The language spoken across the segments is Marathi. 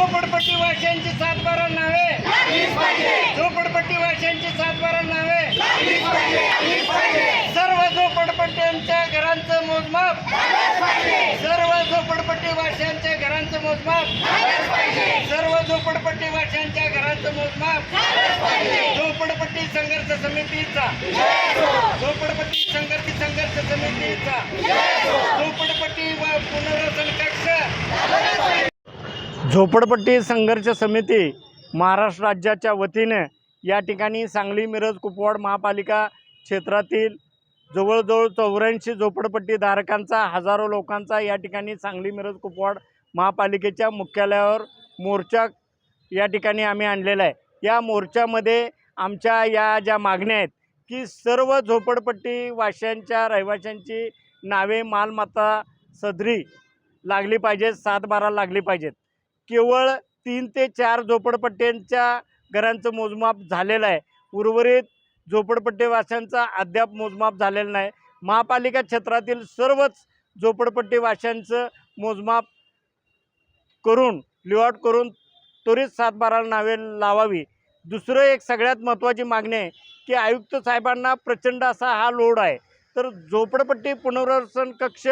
झोपडपट्टी वाशांची सात बारा नावे. झोपडपट्टी वाशांची सात बारा नावे. सर्व झोपडपट्ट्यांच्या घरांचं मोजमाप. सर्व झोपडपट्टी वाशांच्या घरांचं मोजमाप. सर्व झोपडपट्टी वाशांच्या घरांचं मोजमाप. झोपडपट्टी संघर्ष समितीचा. झोपडपट्टी संघर्ष संघर्ष समितीचा. झोपडपट्टी व पुनर्वसन झोपडपट्टी संघर्ष समिती महाराष्ट्र राज्याच्या वतीने या ठिकाणी सांगली मिरज कुपवाड महापालिका क्षेत्रातील जवळजवळ चौऱ्याऐंशी झोपडपट्टी धारकांचा हजारो लोकांचा या ठिकाणी सांगली मिरज कुपवाड महापालिकेच्या मुख्यालयावर मोर्चा या ठिकाणी आम्ही आणलेला आहे. या मोर्चामध्ये आमच्या या ज्या मागण्या आहेत की सर्व झोपडपट्टी वाशांच्या रहिवाशांची नावे मालमत्ता सदरी लागली पाहिजेत सात बारा लागली पाहिजेत. केवळ तीन ते चार झोपडपट्ट्यांच्या घरांचं मोजमाप झालेलं आहे. उर्वरित झोपडपट्टीवाशांचा अद्याप मोजमाप झालेलं नाही. महापालिका क्षेत्रातील सर्वच झोपडपट्टीवाशांचं मोजमाप करून लिआउट करून त्वरित सातबाराला नावे लावावी. दुसरं एक सगळ्यात महत्त्वाची मागणी आहे की आयुक्त साहेबांना प्रचंड असा हा लोड आहे. तर झोपडपट्टी पुनर्वसन कक्ष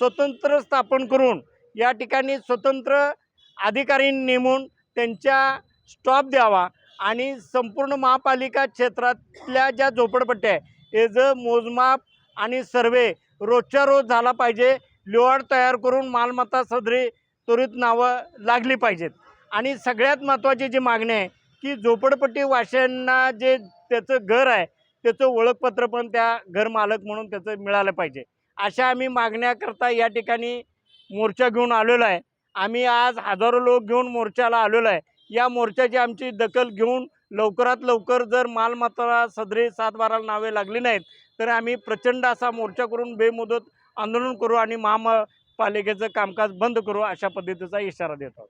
स्वतंत्र स्थापन करून या ठिकाणी स्वतंत्र अधिकारी नेमून त्यांच्या स्टॉप द्यावा आणि संपूर्ण महापालिका क्षेत्रातल्या ज्या झोपडपट्ट्या आहे याचं मोजमाप आणि सर्वे रोजच्या रोज झाला पाहिजे लिवाड तयार करून मालमत्ता सदरी त्वरित नावं लागली पाहिजेत. आणि सगळ्यात महत्त्वाची जी मागणी आहे की झोपडपट्टी वाशांना जे त्याचं घर आहे त्याचं ओळखपत्र पण त्या घरमालक म्हणून त्याचं मिळालं पाहिजे. अशा आम्ही मागण्याकरता या ठिकाणी मोर्चा घेऊन आलेलो आहे. आम्ही आज हजारो लोक घेऊन मोर्चाला आलेलो आहे. या मोर्चाची आमची दखल घेऊन लवकरात लवकर जर मालमत्ता सदरे सातबाराला नावे लागली नाहीत तर आम्ही प्रचंड असा मोर्चा करून बेमुदत आंदोलन करू आणि महापालिकेचं कामकाज बंद करू अशा पद्धतीचा इशारा देतो